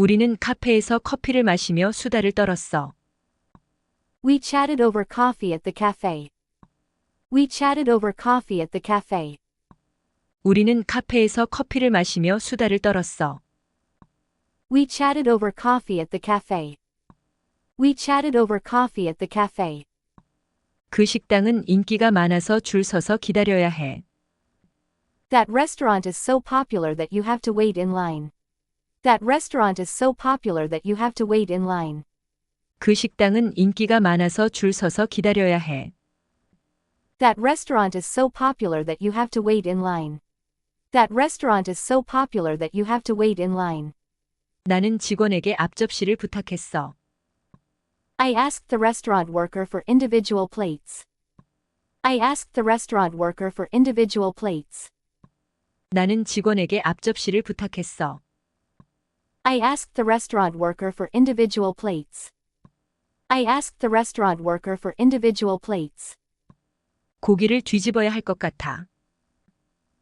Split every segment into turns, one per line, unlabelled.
우리는 카페에서 커피를 마시며 수다를 떨었어.
We chatted over coffee at the cafe. We chatted over coffee at the cafe.
우리는 카페에서 커피를 마시며 수다를 떨었어.
We chatted over coffee at the cafe. We chatted over coffee at the cafe.
그 식당은 인기가 많아서 줄 서서 기다려야 해.
That restaurant is so popular that you have to wait in line. That restaurant is so popular that you have to wait in line.
그 식당은 인기가 많아서 줄 서서 기다려야 해.
That restaurant is so popular that you have to wait in line. That restaurant is so popular that you have to wait in line.
나는 직원에게 앞접시를 부탁했어.
I asked the restaurant worker for individual plates. I asked the restaurant worker for individual plates.
나는 직원에게 앞접시를 부탁했어.
I asked the restaurant worker for individual plates. I asked the restaurant worker for individual plates.
고기를 뒤집어야 할 것 같아.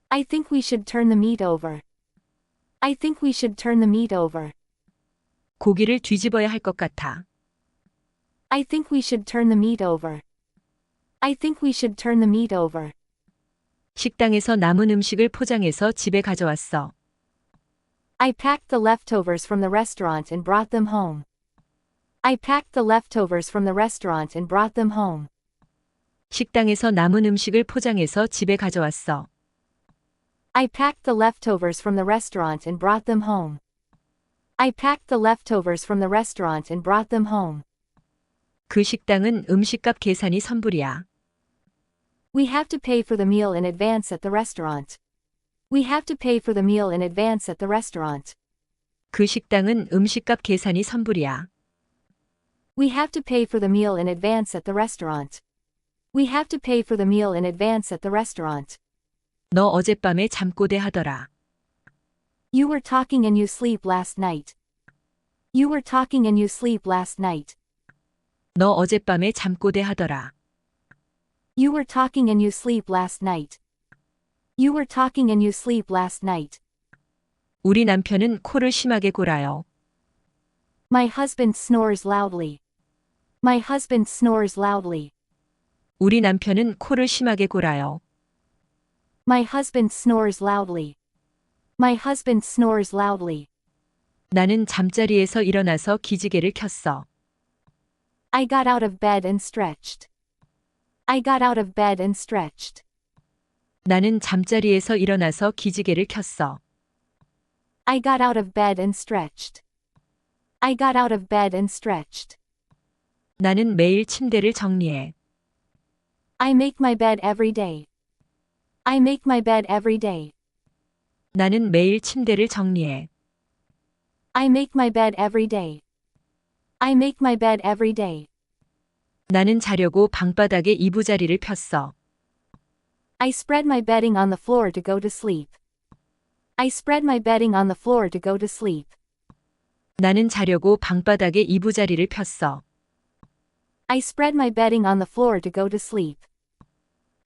I think we should turn the meat over. I think we should turn the meat over.
고기를 뒤집어야 할 것 같아.
I think we should turn the meat over. I think we should turn the meat over.
식당에서 남은 음식을 포장해서 집에 가져왔어.
I packed the leftovers from the restaurant and brought them home. I packed the leftovers from the restaurant and brought them home.
식당에서 남은 음식을 포장해서 집에 가져왔어.
I packed the leftovers from the restaurant and brought them home. I packed the leftovers from the restaurant and brought them home.
그 식당은 음식값 계산이 선불이야.
We have to pay for the meal in advance at the restaurant. We have to pay for the meal in advance at the restaurant.
그 식당은 음식값 계산이 선불이야.
We have to pay for the meal in advance at the restaurant. We have to pay for the meal in advance at the restaurant.
너 어젯밤에 잠꼬대 하더라.
You were talking and you sleep last night. You were talking and you sleep last night.
너 어젯밤에 잠꼬대 하더라.
You were talking and you sleep last night. You were talking and you sleep last night.
우리 남편은 코를 심하게 골아요.
My husband snores loudly. My husband snores loudly.
우리 남편은 코를 심하게 골아요.
My husband snores loudly. My husband snores loudly.
나는 잠자리에서 일어나서 기지개를 켰어.
I got out of bed and stretched. I got out of bed and stretched.
나는 잠자리에서 일어나서 기지개를 켰어.
I got out of bed and stretched. I got out of bed and stretched.
나는 매일 침대를 정리해.
I make my bed every day. I make my bed every day.
나는 매일 침대를 정리해.
I make my bed every day. I make my bed every day.
나는 자려고 방바닥에 이부자리를 폈어.
I spread my bedding on the floor to go to sleep. I spread my bedding on the floor to go to sleep.
나는 자려고 방바닥에 이부자리를 폈어.
I spread my bedding on the floor to go to sleep.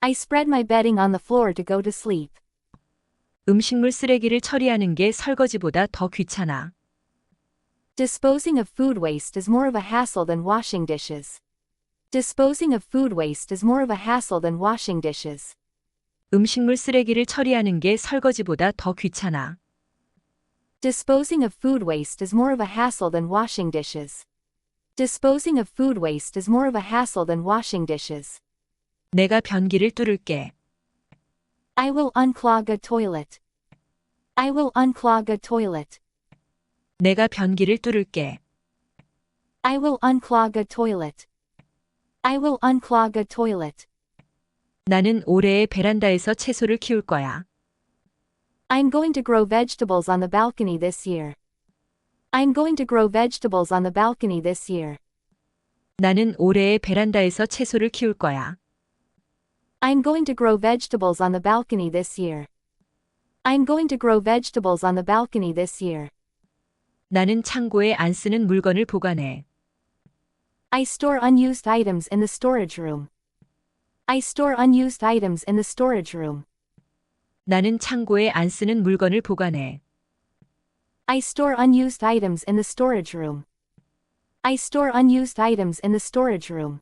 I spread my bedding on the floor to go to sleep.
음식물 쓰레기를 처리하는 게 설거지보다 더 귀찮아.
Disposing of food waste is more of a hassle than washing dishes. Disposing of food waste is more of a hassle than washing dishes.
음식물 쓰레기를 처리하는 게 설거지보다 더 귀찮아.
Disposing of food waste is more of a hassle than washing dishes. Disposing of food waste is more of a hassle than washing dishes.
내가 변기를 뚫을게.
I will unclog a toilet. I will unclog a toilet.
내가 변기를 뚫을게.
I will unclog a toilet. I will unclog a toilet.
나는 올해의 베란다에서 채소를 키울 거야.
I'm going to grow vegetables on the balcony this year. I'm going to grow vegetables on the balcony this year.
나는 올해의 베란다에서 채소를 키울 거야.
I'm going to grow vegetables on the balcony this year. I'm going to grow vegetables on the balcony this year.
나는 창고에 안 쓰는 물건을 보관해.
I store unused items in the storage room. I store unused items in the storage room.
나는 창고에 안 쓰는 물건을 보관해.
I store unused items in the storage room. I store unused items in the storage room.